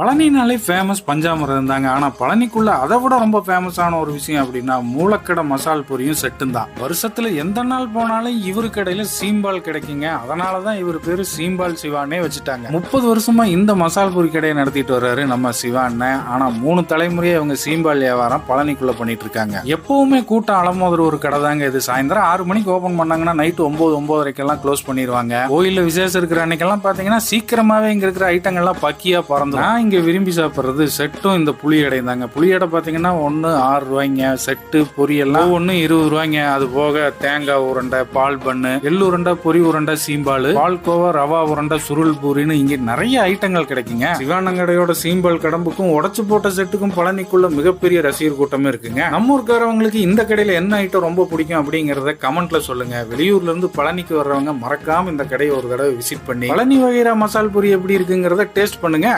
பழனினாலே famous பஞ்சாமிரதம் இருந்தாங்க. ஆனால் பழனிக்குள்ள அதை விட ரொம்ப ஃபேமஸான ஒரு விஷயம் அப்படின்னா மூலக்கடை மசால் பொரியும் செட்டும் தான். வருஷத்துல எந்த நாள் போனாலும் இவரு கடையில சீம்பால் கிடைக்குங்க. அதனாலதான் இவர் பேரு சீம்பால் சிவானே வச்சுட்டாங்க. முப்பது வருஷமா இந்த மசால் பொரி கடையை நடத்திட்டு வர்றாரு நம்ம சிவா ஆனால் ஆனா மூணு தலைமுறையை இவங்க சீம்பால் வியாபாரம் பழனிக்குள்ள பண்ணிட்டு இருக்காங்க. எப்பவுமே கூட்டம் அலமோதுற ஒரு கடை தாங்க இது. சாயந்தரம் ஆறு மணிக்கு ஓபன் பண்ணாங்கன்னா நைட் ஒன்பது ஒன்பதரைக்கெல்லாம் க்ளோஸ் பண்ணிடுவாங்க கோயிலில் விசேஷம் இருக்கிற அன்னைக்கெல்லாம் பார்த்தீங்கன்னா சீக்கிரமாவே இங்க இருக்கிற ஐட்டங்கள்லாம் பக்கியா பறந்துடும் இங்கே விரும்பி சாப்பிட்றது செட்டும் இந்த புளி அடைந்தாங்க புளி அடை பார்த்தீங்கன்னா ஒன்று ஆறு ரூபாய்ங்க. செட்டு பொரியெல்லாம் ஒன்று இருபது ரூபாய்ங்க. அது போக தேங்காய் உருண்டை பால் பண்ணு எள்ளு உருண்டை பொரி உருண்டை சீம்பால் பால்கோவா ரவா உருண்டை சுருள் பூரின்னு இங்கே நிறைய ஐட்டங்கள் கிடைக்குங்க. சிவானங்கடையோட சீம்பால் கடம்புக்கும் உடச்சு போட்ட செட்டுக்கும் பழனிக்குள்ள மிகப்பெரிய ரசிகர் கூட்டமே இருக்குங்க. நம்ம ஊருக்காரவங்களுக்கு இந்த கடையில் என்ன ஐட்டம் ரொம்ப பிடிக்கும் அப்படிங்கிறத கமெண்ட்ல சொல்லுங்க. வெளியூர்ல இருந்து பழனிக்கு வர்றவங்க மறக்காம இந்த கடையை ஒரு தடவை விசிட் பண்ணி பழனி வகைரா மசால் பொரி எப்படி இருக்குங்கிறத டேஸ்ட் பண்ணுங்க.